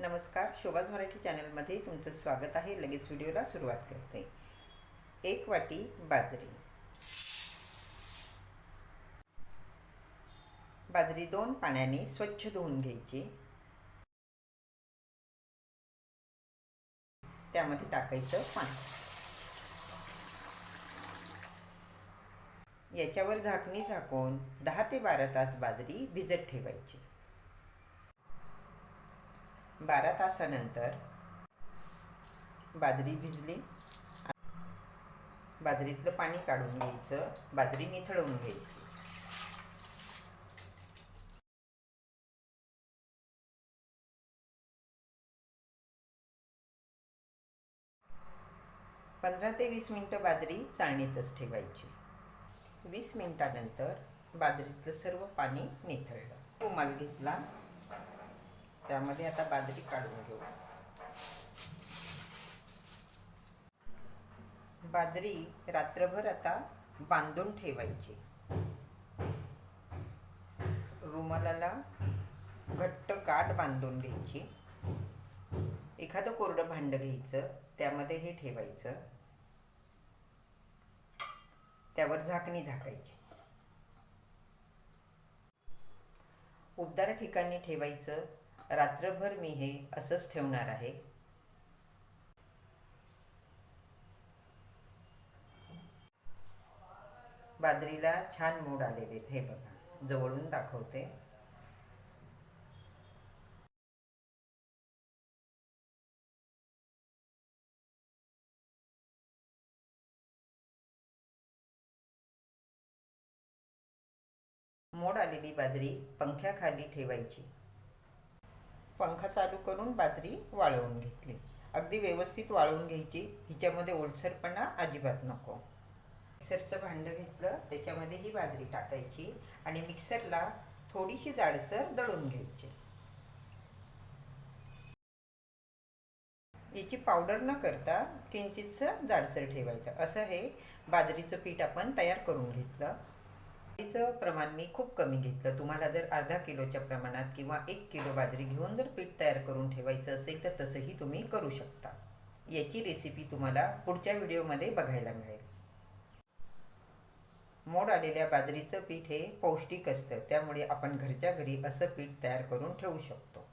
नमस्कार शोभाज मराठी चॅनलमध्ये तुमचं स्वागत आहे. लगेच व्हिडिओला सुरुवात करते. एक वाटी बाजरी. बाजरी दोन पाण्याने स्वच्छ धुवून घ्यायची. त्यामध्ये टाकायचं पाणी. याच्यावर झाकणी झाकून दहा ते बारा तास बाजरी भिजत ठेवायची. बारा तासानंतर बाजरी भिजली. बाजरीतलं पाणी काढून घ्यायचं. बाजरी निथळवून घ्यायची. पंधरा ते वीस मिनटं बाजरी चाळणीतच ठेवायची. वीस मिनटानंतर बाजरीतलं सर्व पाणी निथळलं. रुमाल घेतला. त्यामध्ये आता बाजरी काढून घेऊ. बाजरी रात्रभर आता बांधून ठेवायची. रुमालाला घट्ट काठ बांधून घ्यायची. एखादं कोरडं भांड घ्यायचं त्यामध्ये हे ठेवायचं. त्यावर झाकणी झाकायची. उबदार ठिकाणी ठेवायचं. रात्रभर मी हे असंच ठेवणार आहे. बाजरीला छान मोड आलेले हे बघा. जवळून दाखवते. मोड आलेली बाजरी पंख्याखाली ठेवायची. पंखा चालू करून बाजरी वाळवून घेतली. अगदी व्यवस्थित वाळवून घ्यायची. हिच्यामध्ये ओलसरपणा अजिबात नको. मिक्सरचं भांडं घेतलं. त्याच्यामध्ये ही बाजरी टाकायची आणि मिक्सरला थोडीशी जाडसर दळून घ्यायची. याची पावडर न करता किंचितसं जाडसर ठेवायचं. असं हे बाजरीचं पीठ आपण तयार करून घेतलं. बाजरीचं प्रमाण मी खूप कमी घेतलं. तुम्हाला जर अर्धा किलोच्या प्रमाणात किंवा एक किलो बाजरी घेऊन जर पीठ तयार करून ठेवायचं असेल तर तसंही तुम्ही करू शकता. याची रेसिपी तुम्हाला पुढच्या व्हिडिओमध्ये बघायला मिळेल. मोड आलेल्या बाजरीचं पीठ हे पौष्टिक असतं. त्यामुळे आपण घरच्या घरी असं पीठ तयार करून ठेवू शकतो.